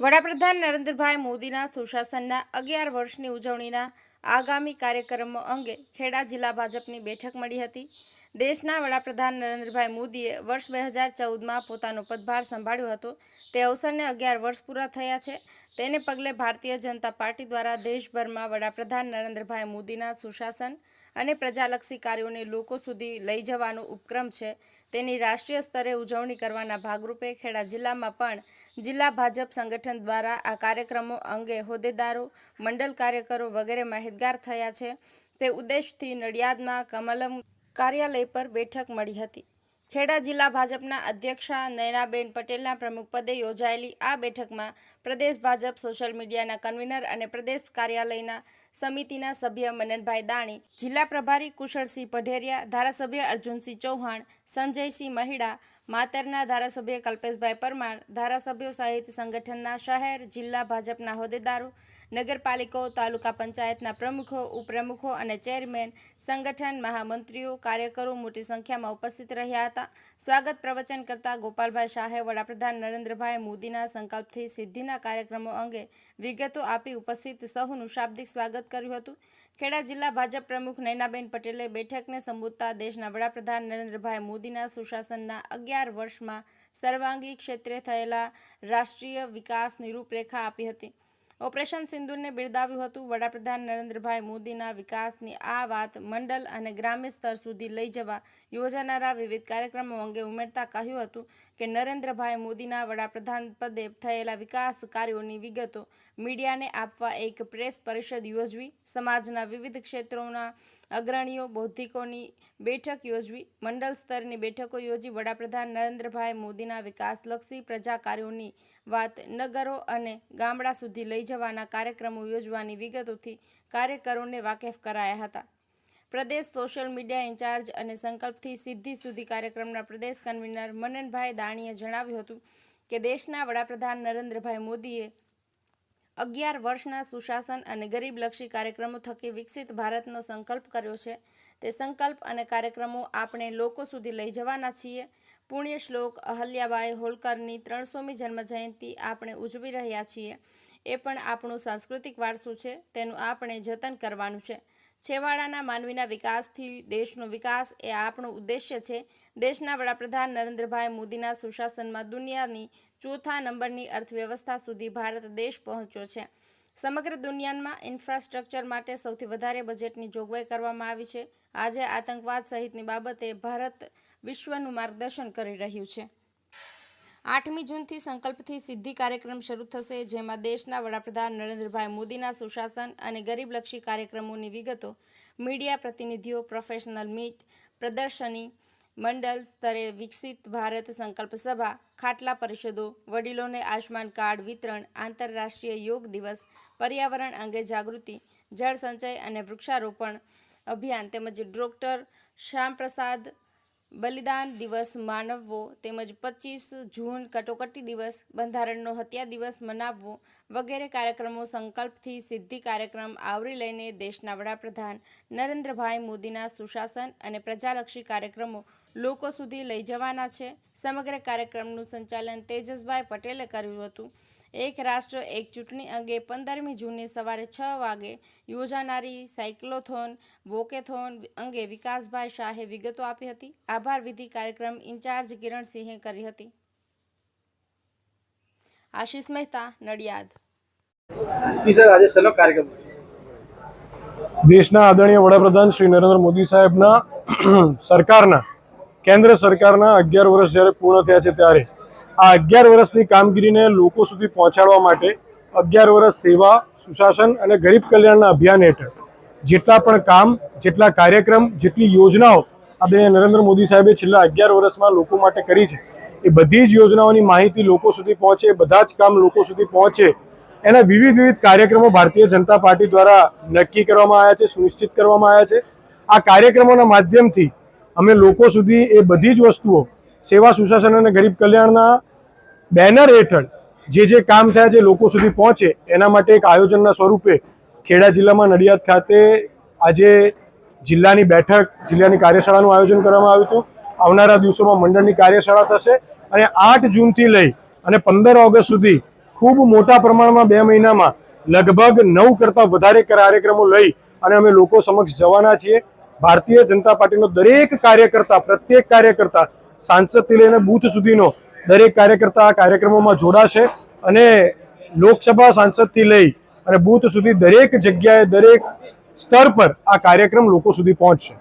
વડાપ્રધાન નરેન્દ્રભાઈ મોદીના સુશાસનના અગિયાર વર્ષની ઉજવણીના આગામી કાર્યક્રમો અંગે ખેડા જિલ્લા ભાજપની બેઠક મળી હતી. દેશના વડાપ્રધાન નરેન્દ્રભાઈ મોદીએ વર્ષ બે હજાર ચૌદમાં પોતાનો પદભાર સંભાળ્યો હતો. તે અવસરને અગિયાર વર્ષ પૂરા થયા છે. તેને પગલે ભારતીય જનતા પાર્ટી દ્વારા દેશભરમાં વડાપ્રધાન નરેન્દ્રભાઈ મોદીના સુશાસન અને પ્રજાલક્ષી કાર્યોને લોકો સુધી લઈ જવાનો ઉપક્રમ છે. તેની રાષ્ટ્રીય સ્તરે ઉજવણી કરવાના ભાગરૂપે ખેડા જિલ્લામાં પણ જિલ્લા ભાજપ સંગઠન દ્વારા આ કાર્યક્રમો અંગે હોદ્દેદારો, મંડળ કાર્યકરો વગેરે માહિતગાર થયા છે. તે ઉદ્દેશથી નડિયાદમાં કમલમ કાર્યાલય પર બેઠક મળી હતી. ખેડા જિલ્લા ભાજપના અધ્યક્ષા નયનાબેન પટેલના પ્રમુખપદે યોજાયેલી આ બેઠકમાં પ્રદેશ ભાજપ, સોશિયલ મીડિયાના કન્વીનર અને પ્રદેશ કાર્યાલયના સમિતિના સભ્ય મનનભાઈ દાણી, જિલ્લા પ્રભારી કુશળસિંહ પઢેરિયા, ધારાસભ્ય અર્જુનસિંહ ચૌહાણ, સંજયસિંહ મહિડા, માતરના ધારાસભ્ય કલ્પેશભાઈ પરમાર, ધારાસભ્યો સહિત સંગઠનના શહેર, જિલ્લા ભાજપના હોદ્દેદારો નગરપાલિકાઓ, તાલુકા પંચાયતના પ્રમુખો, ઉપપ્રમુખો અને ચેરમેન સંગઠન મહામંત્રીઓ, કાર્યકરો મોટી સંખ્યામાં ઉપસ્થિત રહ્યા હતા. સ્વાગત પ્રવચન કરતા ગોપાલભાઈ શાહે વડાપ્રધાન નરેન્દ્રભાઈ મોદીના સંકલ્પથી સિદ્ધિના કાર્યક્રમો અંગે વિગતો આપી ઉપસ્થિત સહુનું શાબ્દિક સ્વાગત કર્યું હતું. ખેડા જિલ્લા ભાજપ પ્રમુખ નૈનાબેન પટેલે બેઠકને સંબોધતા દેશના વડાપ્રધાન નરેન્દ્રભાઈ મોદીના સુશાસનના અગિયાર વર્ષમાં સર્વાંગી ક્ષેત્રે થયેલા રાષ્ટ્રીય વિકાસની રૂપરેખા આપી હતી. ઓપરેશન સિંદૂરને બિરદાવ્યું હતું. વડાપ્રધાન નરેન્દ્રભાઈ મોદીના વિકાસની આ વાત મંડળ અને ગ્રામ્ય સ્તર સુધી લઈ જવા યોજાનારા વિવિધ કાર્યક્રમો અંગે ઉમેરતા કહ્યું હતું કે નરેન્દ્રભાઈ મોદીના વડાપ્રધાન પદે થયેલા વિકાસ કાર્યોની વિગતો મીડિયાને આપવા એક પ્રેસ પરિષદ યોજવી, સમાજના વિવિધ ક્ષેત્રોના અગ્રણીઓ, બૌદ્ધિકોની બેઠક યોજવી, મંડળ સ્તરની બેઠકો યોજી વડાપ્રધાન નરેન્દ્રભાઈ મોદીના વિકાસલક્ષી પ્રજા કાર્યોની વાત નગરો અને ગામડા સુધી લઈ જવાના કાર્યક્રમો યોજવાની વિગતોથી કાર્યકરોને વાકેફ કરાયા હતા. પ્રદેશ સોશિયલ મીડિયા ઇન્ચાર્જ અને સંકલ્પથી સિદ્ધિ સુધી કાર્યક્રમના પ્રદેશ કન્વીનર મનનભાઈ દાણીએ જણાવ્યું હતું કે દેશના વડાપ્રધાન નરેન્દ્રભાઈ મોદીએ અગિયાર વર્ષના સુશાસન અને ગરીબલક્ષી કાર્યક્રમો થકી વિકસિત ભારતનો સંકલ્પ કર્યો છે. તે સંકલ્પ અને કાર્યક્રમો આપણે લોકો સુધી લઈ જવાના છીએ. પુણ્ય શ્લોક અહલ્યાબાઈ હોલકરની ત્રણસોમી જન્મજયંતિ આપણે ઉજવી રહ્યા છીએ. એ પણ આપણું સાંસ્કૃતિક વારસું છે. તેનું આપણે જતન કરવાનું છે. છેવાડાના માનવીના વિકાસથી દેશનો વિકાસ એ આપણો ઉદ્દેશ્ય છે. દેશના વડાપ્રધાન નરેન્દ્રભાઈ મોદીના સુશાસનમાં દુનિયાની ચોથા નંબરની અર્થવ્યવસ્થા સુધી ભારત દેશ પહોંચ્યો છે. સમગ્ર દુનિયામાં ઇન્ફ્રાસ્ટ્રક્ચર માટે સૌથી વધારે બજેટની જોગવાઈ કરવામાં આવી છે. આજે આતંકવાદ સહિતની બાબતે ભારત વિશ્વનું માર્ગદર્શન કરી રહ્યું છે. આઠમી જૂનથી સંકલ્પથી સિદ્ધિ કાર્યક્રમ શરૂ થશે, જેમાં દેશના વડાપ્રધાન નરેન્દ્રભાઈ મોદીના સુશાસન અને ગરીબલક્ષી કાર્યક્રમોની વિગતો, મીડિયા પ્રતિનિધિઓ, પ્રોફેશનલ મીટ, પ્રદર્શની, મંડળ સ્તરે વિકસિત ભારત સંકલ્પ સભા, ખાટલા પરિષદો, વડીલોને આયુષ્માન કાર્ડ વિતરણ, આંતરરાષ્ટ્રીય યોગ દિવસ, પર્યાવરણ અંગે જાગૃતિ, જળ સંચય અને વૃક્ષારોપણ અભિયાન તેમજ ડોક્ટર શ્યામપ્રસાદ બલિદાન દિવસ માનવવો તેમજ પચીસ જૂન કટોકટી દિવસ બંધારણનો હત્યા દિવસ મનાવવો વગેરે કાર્યક્રમો સંકલ્પથી સિદ્ધિ કાર્યક્રમ આવરી લઈને દેશના વડાપ્રધાન નરેન્દ્રભાઈ મોદીના સુશાસન અને પ્રજાલક્ષી કાર્યક્રમો લોકો સુધી લઈ જવાના છે. સમગ્ર કાર્યક્રમનું સંચાલન તેજસભાઈ પટેલે કર્યું હતું. એક રાષ્ટ્ર એક ચૂંટણી અંગે પંદરમી જૂને સવારે છ વાગે યોજાનારી સાયક્લોથોન વોકેથોન અંગે વિકાસભાઈ શાહે વિગતો આપી હતી. આભાર વિધિ કાર્યક્રમ ઇન્ચાર્જ કિરણસિંહે કરી હતી. આશીષ મહેતા નડિયાદ. દેશના આદરણીય વડાપ્રધાન શ્રી નરેન્દ્ર મોદી સાહેબના સરકારના કેન્દ્ર સરકારના અગિયાર વર્ષ જ્યારે પૂર્ણ થયા છે ત્યારે આ અગિયાર વર્ષની કામગીરીને લોકો સુધી પહોંચાડવા માટે અગિયાર વર્ષ સેવા, સુશાસન અને ગરીબ કલ્યાણના અભિયાન હેઠળ જેટલા પણ કામ, જેટલા કાર્યક્રમ, જેટલી યોજનાઓ આદરણીય નરેન્દ્ર મોદી સાહેબે છેલ્લા અગિયાર વર્ષમાં લોકો માટે કરી છે, એ બધી જ યોજનાઓની માહિતી લોકો સુધી પહોંચે બધા જ કામ લોકો સુધી પહોંચે, એના વિવિધ વિવિધ કાર્યક્રમો ભારતીય જનતા પાર્ટી દ્વારા નક્કી કરવામાં આવ્યા છે, સુનિશ્ચિત કરવામાં આવ્યા છે. આ કાર્યક્રમોના માધ્યમથી અમે લોકો સુધી એ બધી જ વસ્તુઓ સેવા, સુશાસન અને ગરીબ કલ્યાણના બેનર હેઠળ જે જે કામ થયા છે, લોકો સુધી પહોંચે, એના માટે એક આયોજનના સ્વરૂપે ખેડા જિલ્લામાં નડિયાદ ખાતે આજે જિલ્લાની બેઠક, જિલ્લાની કાર્યશાળાનું આયોજન કરવામાં આવ્યું હતું. આવનારા દિવસોમાં મંડળની કાર્યશાળા થશે અને આઠ જૂનથી લઈ અને પંદર ઓગસ્ટ સુધી ખૂબ મોટા પ્રમાણમાં બે મહિનામાં લગભગ નવ કરતાં વધારે કાર્યક્રમો લઈ અને અમે લોકો સમક્ષ જવાના છીએ. ભારતીય જનતા પાર્ટીનો દરેક કાર્યકર્તા, પ્રત્યેક કાર્યકર્તા સાંસદથી લઈને બૂથ સુધીનો દરેક કાર્યકર્તા કાર્યક્રમોમાં જોડાશે અને લોકસભા સાંસદથી લઈ અને બૂથ સુધી દરેક જગ્યાએ, દરેક સ્તર પર આ કાર્યક્રમ લોકો સુધી પહોંચશે.